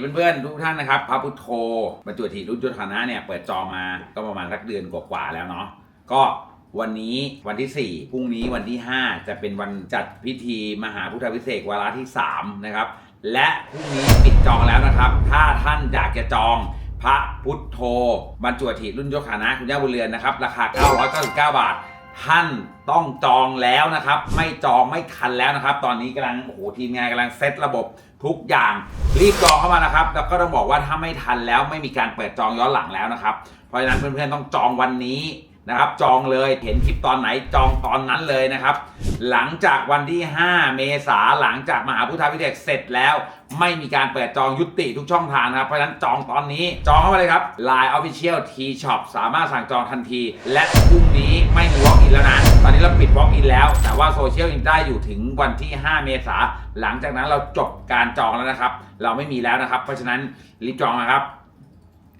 เพื่อนๆทุกท่านนะครับพระพุทโธบรรจุถีรุ่นยศฐานะเนี่ยเปิดจองมาก็ประมาณสักเดือนกว่าๆแล้วเนาะก็วันนี้วันที่ 4 พรุ่งนี้วันที่ 5 จะเป็นวันจัดพิธีมหาพุทธวิเศษวาระที่ 3 นะครับ และพรุ่งนี้ปิดจองแล้วนะครับ ถ้าท่านอยากจะจองพระพุทโธบรรจุถีรุ่นยศฐานะคุณย่าบุญเรือนนะครับ ราคา 999 บาท ท่านต้องจองแล้วนะครับ ไม่จองไม่ทันแล้วนะครับ ตอนนี้กำลังโอ้โหทีมงานกำลังเซตระบบทุกอย่าง รีบจองเข้ามานะครับ แล้วก็ต้องบอกว่าถ้าไม่ทันแล้วไม่มีการเปิดจองย้อนหลังแล้วนะครับ เพราะฉะนั้นเพื่อนๆต้องจองวันนี้ นะครับจองเลยเห็นคลิปตอนไหนจองตอนนั้นเลยนะครับ หลังจากวันที่ 5 เมษาหลังจากมหาพุทธวิเศเสร็จแล้ว ไม่มีการเปิดจองยุติทุกช่องทางนะครับ เพราะฉะนั้นจองตอนนี้จองเข้ามาเลยครับ Line Official T Shop สามารถสั่งจองทันที และพรุ่งนี้ไม่มี Walk in แล้วนะตอนนี้เราปิด Walk in แล้ว แต่ว่าโซเชียลยังได้อยู่ถึงวันที่ 5 เมษาหลังจากนั้นเราจบการจองแล้วนะครับ เราไม่มีแล้วนะครับ เพราะฉะนั้นรีบจองนะครับ